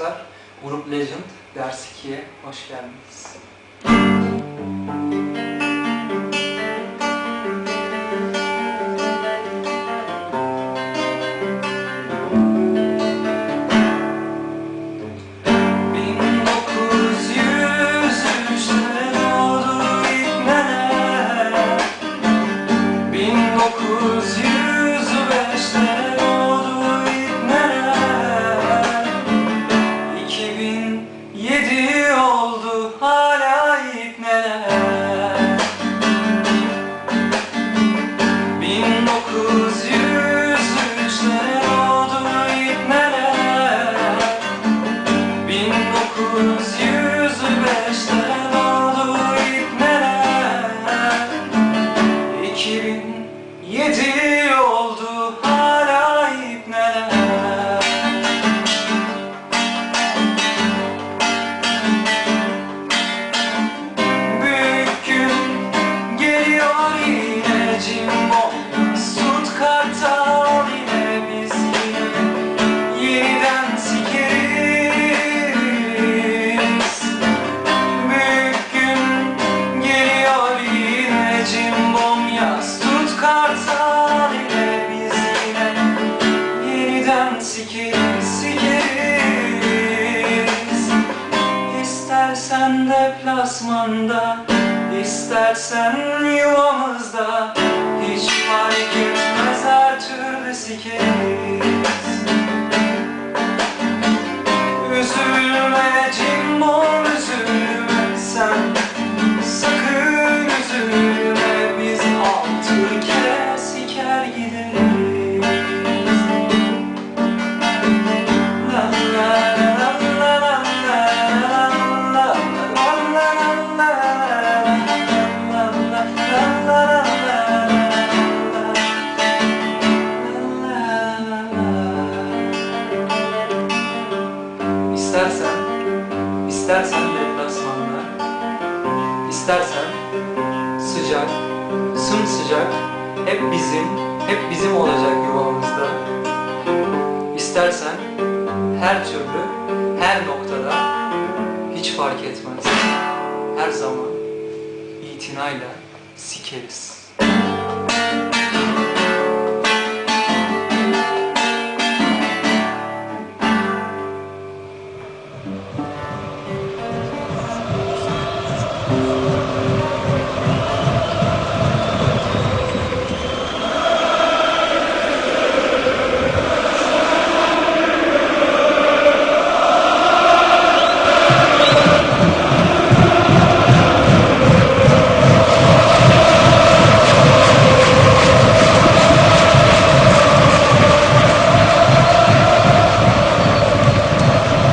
Arkadaşlar, Grup Legend ders 2'ye hoş geldiniz. yerin yedi. Deplasmanda istersen yuvamızda. Hiç fark etmez her türlü sikeriz istersen deplasmanda, istersen sıcak, sımsıcak, hep bizim, hep bizim olacak yuvamızda. İstersen her türlü, her noktada hiç fark etmez. Her zaman itinayla sikeriz.